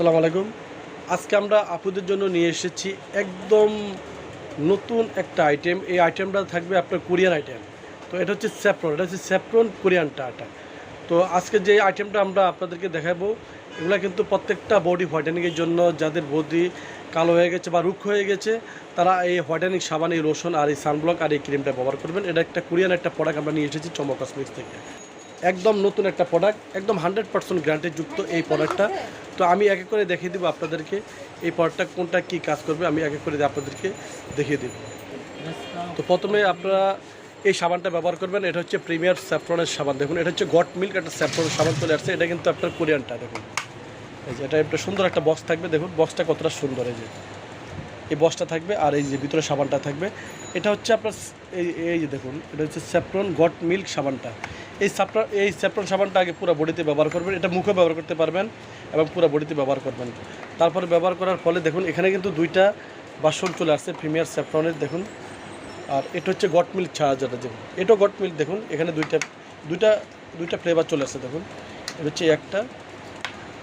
আসসালামু আলাইকুম। আজকে আমরা আপুদের জন্য নিয়ে এসেছি একদম নতুন একটা আইটেম এই আইটেমটা থাকবে আপনার কোরিয়ান আইটেম তো এটা হচ্ছে স্যাপ্রন। এটা হচ্ছে স্যাপ্রন কোরিয়ানটা এটা তো আজকে যে আইটেমটা আমরা আপনাদেরকে দেখাবো, এগুলো কিন্তু প্রত্যেকটা বডি হোয়াইটেনিংয়ের জন্য যাদের বডি কালো হয়ে গেছে বা রুক্ষ হয়ে গেছে, তারা এই হোয়াইটেনিং সাবান, এই লোশন আর এই সানব্লক আর এই ক্রিমটা ব্যবহার করবেন। এটা একটা কোরিয়ান একটা প্রোডাক্ট আমরা নিয়ে এসেছি চমক থেকে। একদম নতুন একটা প্রোডাক্ট একদম হান্ড্রেড পার্সেন্ট গ্যারান্টি যুক্ত এই প্রোডাক্টটা তো আমি এক এক করে দেখিয়ে দেবো আপনাদেরকে এই প্রোডাক্টটা কোনটা কী কাজ করবে, আমি এক এক করে আপনাদেরকে দেখিয়ে দেবো। তো প্রথমে আপনারা এই সাবানটা ব্যবহার করবেন, এটা হচ্ছে প্রিমিয়ার স্যাফরনের সাবান। দেখুন, এটা হচ্ছে গট মিল্ক একটা স্যাফরনের সাবান চলে আসছে, এটা কিন্তু আপনার কোরিয়ানটা, দেখুন। এই যে, এটা একটা সুন্দর একটা বক্স থাকবে, দেখুন বক্সটা কতটা সুন্দর, এই যে। এই বক্সটা থাকবে আর এই যে, ভিতরে সাবানটা থাকবে। এটা হচ্ছে আপনার, এই এই যে দেখুন, এটা হচ্ছে স্যাফরন গট মিল্ক সাবানটা। এই সাপরা এই স্যাফরন সাবানটা আগে পুরো বডিতে ব্যবহার করবেন, এটা মুখে ব্যবহার করতে পারবেন এবং পুরো বডিতে ব্যবহার করবেন। তারপরে ব্যবহার করার ফলে দেখুন, এখানে কিন্তু দুইটা বাসন চলে আসছে, প্রিমিয়ার স্যাফরনের, দেখুন। আর এটা হচ্ছে গট মিল্ক ছাড়া যেটা দেখুন এটাও গট মিল্ক, দেখুন, এখানে দুইটা দুইটা দুইটা ফ্লেভার চলে আসছে, দেখুন। এটা হচ্ছে একটা,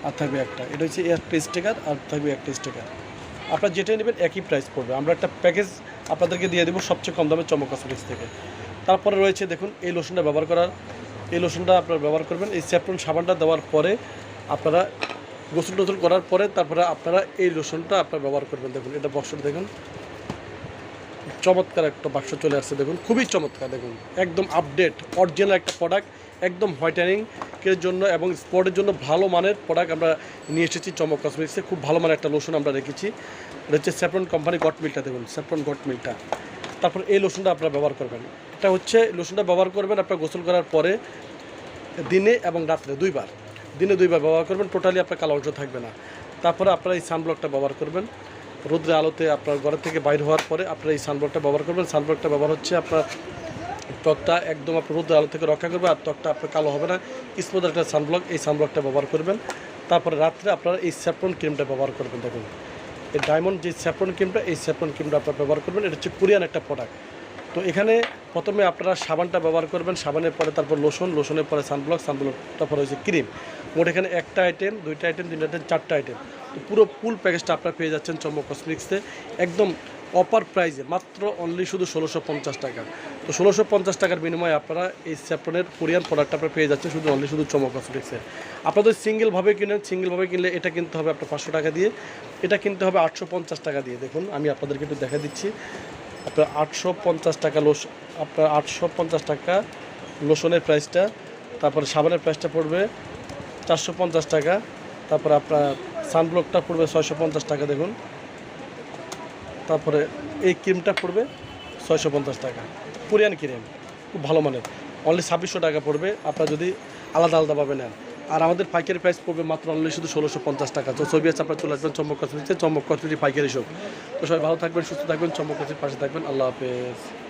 আর থাকবে একটা। এটা হচ্ছে একটা স্টিকার আর থাকবে একটা স্টিকার আপনার যেটা নেবেন একই প্রাইস পড়বে। আমরা একটা প্যাকেজ আপনাদেরকে দিয়ে দেবো সবচেয়ে কম দামে চমক কসমেটিক্স থেকে। তারপরে রয়েছে, দেখুন, এই লোশনটা ব্যবহার করার এই লোশনটা আপনারা ব্যবহার করবেন। এই স্যাপ্রন সাবানটা দেওয়ার পরে আপনারা গোসল টোসল করার পরে তারপরে আপনারা এই লোশনটা আপনারা ব্যবহার করবেন। দেখুন, এটা বক্সটা দেখুন। চমৎকার একটা বাক্স চলে আসছে, দেখুন। খুবই চমৎকার, দেখুন। একদম আপডেট অরিজিনাল একটা প্রোডাক্ট একদম হোয়াইটেনিং এর জন্য এবং স্পটের জন্য ভালো মানের প্রোডাক্ট আমরা নিয়ে এসেছি চমক কসমেটিক্সে খুব ভালো মানের একটা লোশন আমরা রেখেছি। এটা হচ্ছে স্যাফরন কোম্পানি গট মিলটা দেখুন। স্যাফরন গট মিলটা তারপর এই লোশনটা আপনারা ব্যবহার করবেন। এটা হচ্ছে লোশনটা ব্যবহার করবেন আপনার গোসল করার পরে, দিনে এবং রাত্রে দুইবার। দিনে দুইবার ব্যবহার করবেন টোটালি আপনার কালো অংশ থাকবে না। তারপরে আপনারা এই সানব্লকটা ব্যবহার করবেন। রোদ্রে আলোতে আপনার ঘরের থেকে বাইর হওয়ার পরে আপনারা এই সানব্লকটা ব্যবহার করবেন। সানব্লকটা ব্যবহার হচ্ছে আপনার ত্বকটা একদম আপনার রোদ্রে আলো থেকে রক্ষা করবে আর ত্বকটা আপনার কালো হবে না। স্মুথ একটা সানব্লক এই সানব্লকটা ব্যবহার করবেন। তারপরে রাত্রে আপনারা এই স্যাফরন ক্রিমটা ব্যবহার করবেন, দেখুন। এই ডায়মন্ড যে স্যাপন ক্রিমটা এই স্যাপন ক্রিমটা আপনারা ব্যবহার করবেন। এটা হচ্ছে কোরিয়ান একটা প্রোডাক্ট তো এখানে প্রথমে আপনারা সাবানটা ব্যবহার করবেন। সাবানের পরে তারপর লোশন লোশনের পরে সানব্লক সানব্লকটা পরে হচ্ছে ক্রিম মোট এখানে একটা আইটেম দুইটা আইটেম তিনটা আইটেম চারটা আইটেম তো পুরো ফুল প্যাকেজটা আপনারা পেয়ে যাচ্ছেন চম্বক কসমিক্সে একদম অপার প্রাইজে মাত্র অনলি শুধু ষোলোশো পঞ্চাশ টাকা। তো ষোলোশো পঞ্চাশ টাকার বিনিময়ে আপনারা এই স্যাপ্রনের কোরিয়ান প্রোডাক্ট আপনারা পেয়ে যাচ্ছেন, শুধু অনলি শুধু চমক কসমেটিক্সে আপনাদের সিঙ্গেলভাবে কিনেন সিঙ্গেলভাবে কিনলে এটা কিনতে হবে আপনার পাঁচশো টাকা দিয়ে। এটা কিনতে হবে আটশো পঞ্চাশ টাকা দিয়ে। দেখুন, আমি আপনাদেরকে একটু দেখা দিচ্ছি। আপনার আটশো পঞ্চাশ টাকা লোস আপনার আটশো পঞ্চাশ টাকা লোশনের প্রাইসটা তারপরে সাবানের প্রাইসটা পড়বে চারশো পঞ্চাশ টাকা, তারপরে আপনার সানব্লকটা পড়বে ছয়শো পঞ্চাশ টাকা, দেখুন। তারপরে এই ক্রিমটা পড়বে ছয়শো পঞ্চাশ টাকা। কোরিয়ান ক্রিম, খুব ভালো মানের। অনলি ছাব্বিশশো টাকা পড়বে, আপনার যদি আলাদা আলাদাভাবে নেন। আর আমাদের পাইকারি প্রাইস পড়বে মাত্র অনলি শুধু ষোলোশো পঞ্চাশ টাকা। তো ছবি আছে, আপনার চলে আসবেন চম্বক কাশ্মীর চম্বক কাশ্মীর পাইকারি সব তো সবাই ভালো থাকবেন, সুস্থ থাকবেন চম্বক কাশ্মীর পাশে থাকবেন। আল্লাহ হাফেজ।